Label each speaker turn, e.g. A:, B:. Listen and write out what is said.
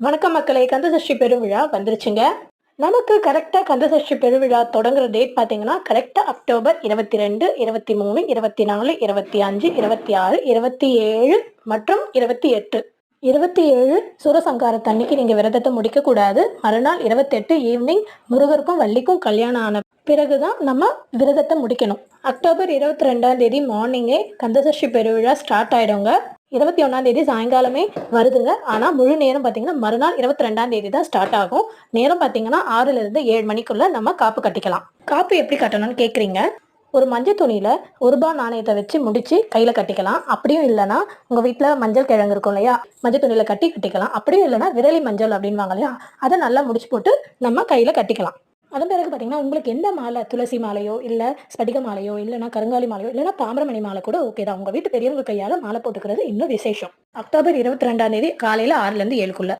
A: வணக்கம் மக்களை கந்தசஷ்டி பெருவிழா வந்துருச்சுங்க. நமக்கு கரெக்டாக கந்தசஷ்டி பெருவிழா தொடங்குற டேட் பார்த்தீங்கன்னா கரெக்டாக அக்டோபர் இருபத்தி ரெண்டு இருபத்தி மூணு இருபத்தி நாலு இருபத்தி அஞ்சு இருபத்தி ஆறு இருபத்தி ஏழு மற்றும் இருபத்தி எட்டு இருபத்தி ஏழு சூரசங்காரத்தன்னைக்கு நீங்கள் விரதத்தை முடிக்கக்கூடாது. மறுநாள் இருபத்தெட்டு ஈவினிங் முருகருக்கும் வள்ளிக்கும் கல்யாணம் ஆன பிறகுதான் நம்ம விரதத்தை முடிக்கணும். அக்டோபர் இருபத்தி ரெண்டாம் தேதி மார்னிங்கே கந்தசஷ்டி பெருவிழா ஸ்டார்ட் ஆயிடுங்க. இருபத்தி ஒன்றாம் தேதி சாயங்காலமே வருதுங்க. ஆனால் முழு நேரம் பார்த்தீங்கன்னா மறுநாள் இருபத்தி ரெண்டாம் தேதி தான் ஸ்டார்ட் ஆகும். நேரம் பார்த்தீங்கன்னா ஆறுலேருந்து ஏழு மணிக்குள்ள நம்ம காப்பு கட்டிக்கலாம். காப்பு எப்படி கட்டணும்னு கேட்குறீங்க ஒரு மஞ்சள் துணியில் ஒரு ரூபாய் நாணயத்தை வச்சு முடித்து கையில் கட்டிக்கலாம். அப்படியும் இல்லைன்னா உங்கள் வீட்டில் மஞ்சள் கிழங்கு இருக்கும் இல்லையா? மஞ்சள் துணியில் கட்டி கட்டிக்கலாம். அப்படியும் இல்லைன்னா விரலி மஞ்சள் அப்படின்வாங்க இல்லையா? அதை நல்லா முடிச்சு போட்டு நம்ம கையில் கட்டிக்கலாம். அதன் பிறகு பார்த்தீங்கன்னா உங்களுக்கு எந்த மாலை? துளசி மாலையோ இல்லை ஸ்படிக மாலையோ இல்லைனா கருங்காலி மாலையோ இல்லைனா தாமிரமணி மாலை கூட ஓகே தான். உங்கள் வீட்டு பெரியவங்க கையால் மாலை போட்டுக்கிறது இன்னும் விசேஷம். அக்டோபர் இருபத்தி ரெண்டாம் தேதி காலையில் ஆறுலேருந்து ஏழுக்குள்ள.